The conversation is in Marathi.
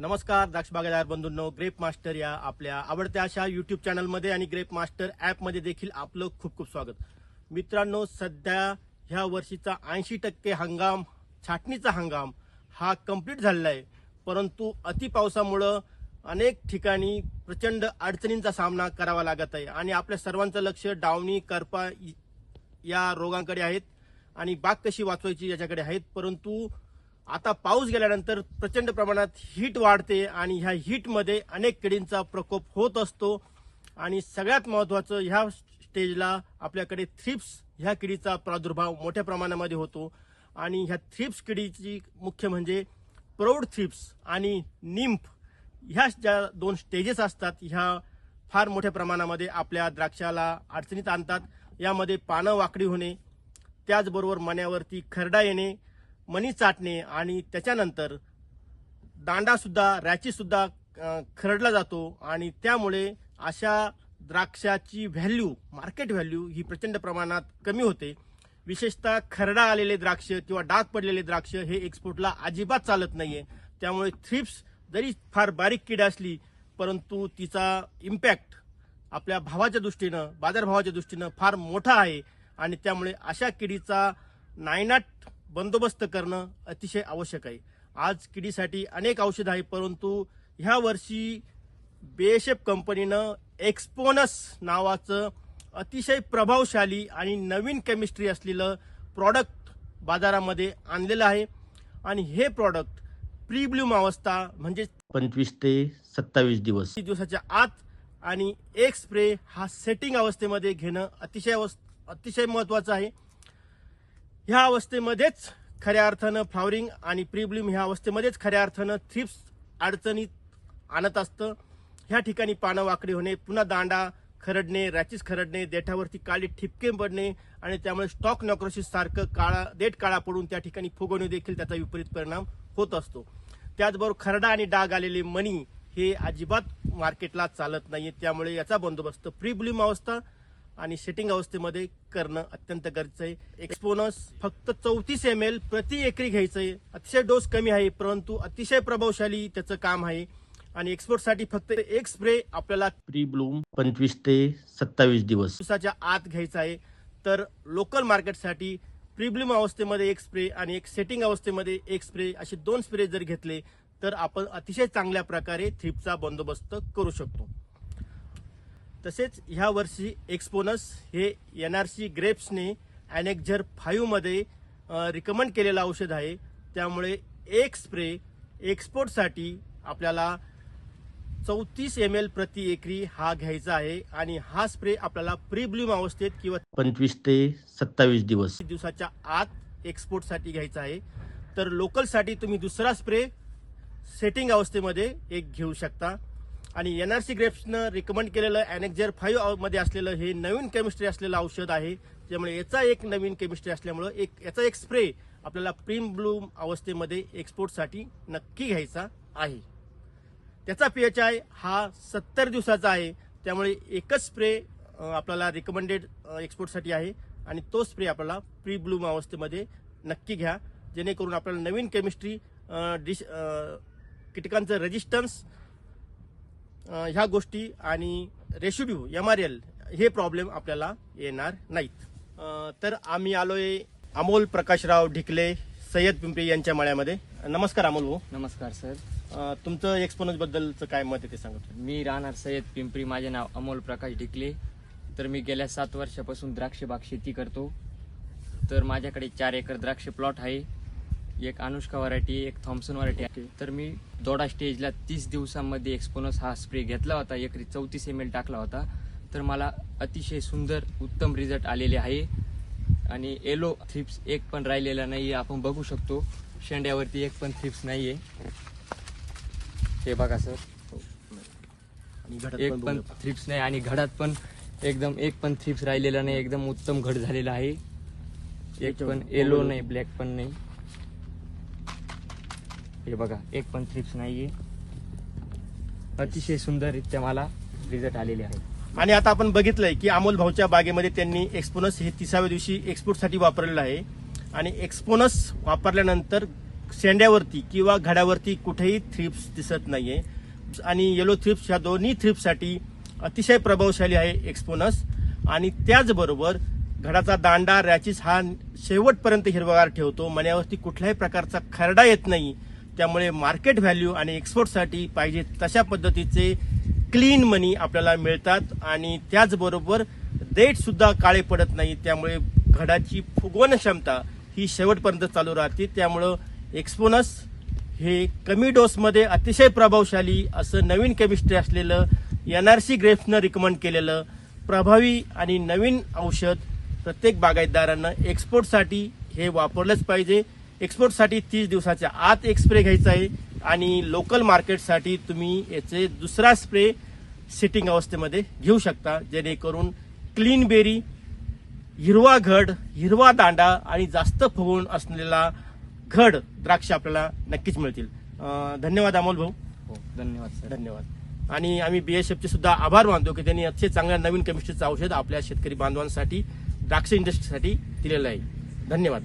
नमस्कार द्राक्ष बागायतदार बंधूंनो ग्रेप मास्टर या आपल्या आवडत्या अशा युट्यूब चॅनलमध्ये आणि ग्रेप मास्टर ॲपमध्ये देखील आपलं खूप खूप स्वागत. मित्रांनो सध्या ह्या वर्षीचा ऐंशी टक्के हंगाम छाटणीचा हंगाम हा कंप्लीट झालेला आहे. परंतु अति पावसामुळं अनेक ठिकाणी प्रचंड अडचणींचा सामना करावा लागत आहे. आणि आपल्या सर्वांचं लक्ष डावणी करपा या रोगांकडे आहेत आणि बाग कशी वाचवायची याच्याकडे आहेत. परंतु आता पाऊस गेल्यानंतर प्रचंड प्रमाणात हीट वाढते आणि ह्या हीटमध्ये अनेक किडींचा प्रकोप होत असतो. आणि सगळ्यात महत्त्वाचं ह्या स्टेजला आपल्याकडे थ्रिप्स ह्या किडीचा प्रादुर्भाव मोठ्या प्रमाणामध्ये होतो. आणि ह्या थ्रिप्स किडीची मुख्य म्हणजे प्रौढ थ्रिप्स आणि निम्फ ह्या ज्या दोन स्टेजेस असतात ह्या फार मोठ्या प्रमाणामध्ये आपल्या द्राक्षाला अडचणीत आणतात. यामध्ये पानं वाकडी होणे त्याचबरोबर मण्यावरती खरडा येणे मणी चाटणे आणि त्याच्यानंतर दांडासुद्धा रॅचीसुद्धा खरडला जातो आणि त्यामुळे अशा द्राक्षाची व्हॅल्यू मार्केट व्हॅल्यू ही प्रचंड प्रमाणात कमी होते. विशेषतः खरडा आलेले द्राक्ष किंवा डाग पडलेले द्राक्ष हे एक्सपोर्टला अजिबात चालत नाहीये. त्यामुळे थ्रिप्स जरी फार बारीक किड असली परंतु तिचा इम्पॅक्ट आपल्या भावाच्या दृष्टीनं बाजारभावाच्या दृष्टीनं फार मोठा आहे. आणि त्यामुळे अशा किडीचा नायनाट बंदोबस्त करणं अतिशय आवश्यक आहे. आज किडीसाठी अनेक औषधं आहे परंतु ह्या वर्षी बेशेप कंपनीनं एक्सपोनस नावाचं अतिशय प्रभावशाली आणि नवीन केमिस्ट्री असलेलं प्रॉडक्ट बाजारामध्ये आणलेलं आहे. आणि हे प्रॉडक्ट प्री ब्लूम अवस्था म्हणजे पंचवीस ते सत्तावीस दिवस. दिवसाच्या आत आणि एक स्प्रे हा सेटिंग अवस्थेमध्ये घेणं अतिशय अतिशय महत्वाचं आहे. ह्या अवस्थेमध्येच खऱ्या अर्थानं फ्लॉवरिंग आणि प्री ह्या अवस्थेमध्येच खऱ्या अर्थानं थ्रिप्स अडचणीत आणत असतं. ह्या ठिकाणी पानं वाकडी होणे पुन्हा दांडा खरडणे रॅचेस खरडणे देठावरती काळी ठिपके पडणे आणि त्यामुळे स्टॉक नॉक्रोसिस सारखं काळा देठ काळा पडून त्या ठिकाणी फुगवणे देखील त्याचा विपरीत परिणाम होत असतो. त्याचबरोबर खरडा आणि डाग आलेले मणी हे अजिबात मार्केटला चालत नाही त्यामुळे याचा बंदोबस्त प्री अवस्था आणि सेटिंग अवस्थेमध्ये करणं अत्यंत गरजेचं आहे. एक्सपोनस फक्त चौतीस एम एल प्रति एकरी घ्यायचंय. अतिशय डोस कमी आहे परंतु अतिशय प्रभावशाली त्याचं काम आहे. आणि एक्सपोर्टसाठी फक्त एक स्प्रे आपल्याला प्री ब्लूम पंचवीस ते सत्तावीस दिवस. दिवसाच्या आत घ्यायचा आहे. तर लोकल मार्केटसाठी प्रीब्लूम अवस्थेमध्ये एक स्प्रे आणि एक सेटिंग अवस्थेमध्ये एक स्प्रे असे दोन स्प्रे जर घेतले तर आपण अतिशय चांगल्या प्रकारे थ्रिपचा बंदोबस्त करू शकतो. तसेच ह्या वर्षी एक्सपोनस हे एन आर सी ग्रेप्सने अनेक्झर फाईव्हमध्ये रिकमेंड केलेलं औषध आहे. त्यामुळे एक स्प्रे एक्सपोर्टसाठी आपल्याला चौतीस एम एल प्रति एकरी हा घ्यायचा आहे आणि हा स्प्रे आपल्याला प्री ब्लूम अवस्थेत किंवा पंचवीस ते सत्तावीस दिवस. दिवसाच्या आत एक्सपोर्टसाठी घ्यायचा आहे. तर लोकलसाठी तुम्ही दुसरा स्प्रे सेटिंग अवस्थेमध्ये एक घेऊ शकता. आणि एन आर सी ग्रेप्सनं रिकमेंड केलेलं अनेक्झर फाईव्हमध्ये असलेलं हे नवीन केमिस्ट्री असलेलं औषध आहे त्यामुळे याचा एक नवीन केमिस्ट्री असल्यामुळं एक याचा एक स्प्रे आपल्याला प्रीम ब्लूम अवस्थेमध्ये एक्सपोर्टसाठी नक्की घ्यायचा आहे. त्याचा पीएच आय हा सत्तर दिवसाचा आहे. त्यामुळे एकच स्प्रे आपल्याला रिकमेंडेड एक्सपोर्टसाठी आहे आणि तो स्प्रे आपल्याला प्री ब्लूम अवस्थेमध्ये नक्की घ्या. जेणेकरून आपल्याला नवीन केमिस्ट्री डिश कीटकांचं रेजिस्टन्स ह्या गोष्टी आणि रेशिड्यू एम आर एल हे प्रॉब्लेम आपल्याला येणार नाहीत. तर आम्ही आलोय अमोल प्रकाशराव ढिकले सय्यद पिंपरी यांच्या मळ्यामध्ये. नमस्कार अमोल भाऊ. नमस्कार सर. तुमचं एक्सपोनस बद्दलचं काय मत आहे ते सांगा तुम्ही. मी राहणार सय्यद पिंपरी माझे नाव अमोल प्रकाश ढिकले. तर मी गेल्या सात वर्षापासून द्राक्ष बाग शेती करतो. तर माझ्याकडे चार एकर द्राक्ष प्लॉट आहे. एक अनुष्का व्हरायटी एक थॉम्सन व्हरायटी आहे. तर मी दोडा स्टेजला तीस दिवसांमध्ये एक्सपोनस हा स्प्रे घेतला होता. एकरी चौतीस एम एल टाकला होता. तर मला अतिशय सुंदर उत्तम रिझल्ट आलेले आहे. आणि येलो थ्रिप्स एक पण राहिलेला नाही आपण बघू शकतो. शेंड्यावरती एक पण थ्रिप्स नाहीये. हे बघा सर एक पण. थ्रिप्स नाही आणि घडात पण एकदम एक पण थ्रिप्स राहिलेला नाही. एकदम उत्तम घड झालेला आहे. एक पण येलो नाही ब्लॅक पण नाही. हे बघा एक पण थ्रिप्स नाहीये. अतिशय सुंदररित्या मला रिझल्ट आलेले आहे आणि आता आपण बघितलंय की अमोल भाऊच्या बागेमध्ये त्यांनी एक्सपोनस हे तिसाव्या दिवशी एक्सपोर्टसाठी वापरलेलं आहे. आणि एक्सपोनस वापरल्यानंतर शेंड्यावरती किंवा घडावरती कुठेही थ्रिप्स दिसत नाहीये. आणि येलो थ्रिप्स ह्या दोन्ही थ्रिप्ससाठी अतिशय प्रभावशाली आहे एक्सपोनस आणि त्याचबरोबर घडाचा दांडा रॅचिस हा शेवटपर्यंत हिरवागार ठेवतो. मण्यावरती कुठल्याही प्रकारचा खरडा येत नाही. त्यामुळे मार्केट व्हॅल्यू आणि एक्सपोर्टसाठी पाहिजे तशा पद्धतीचे क्लीन मनी आपल्याला मिळतात आणि त्याचबरोबर देठ काळे पडत नाही. त्यामुळे घडाची फुगवण क्षमता ही शेवटपर्यंत चालू राहते. त्यामुळं एक्सपोनस हे कमी डोसमध्ये अतिशय प्रभावशाली असं नवीन केमिस्ट्री असलेलं एन आर सी ग्रेप्सनं रिकमेंड केलेलं प्रभावी आणि नवीन औषध प्रत्येक बागायतदारांना एक्सपोर्टसाठी हे वापरलंच पाहिजे. एक्सपोर्टसाठी तीस दिवसाच्या आत एक स्प्रे घ्यायचा आहे. आणि लोकल मार्केटसाठी तुम्ही याचे दुसरा स्प्रे सिटिंग अवस्थेमध्ये घेऊ शकता. जेणेकरून क्लीन बेरी हिरवा घड हिरवा दांडा आणि जास्त फुगवून असलेला घड द्राक्ष आपल्याला नक्कीच मिळतील. धन्यवाद अमोल भाऊ. हो धन्यवाद सर. धन्यवाद. आणि आम्ही बीएसएफचे सुद्धा आभार मानतो की त्यांनी अतिशय चांगल्या नवीन केमिस्ट्रीचं औषध आपल्या शेतकरी बांधवांसाठी द्राक्ष इंडस्ट्रीसाठी दिलेलं आहे. धन्यवाद.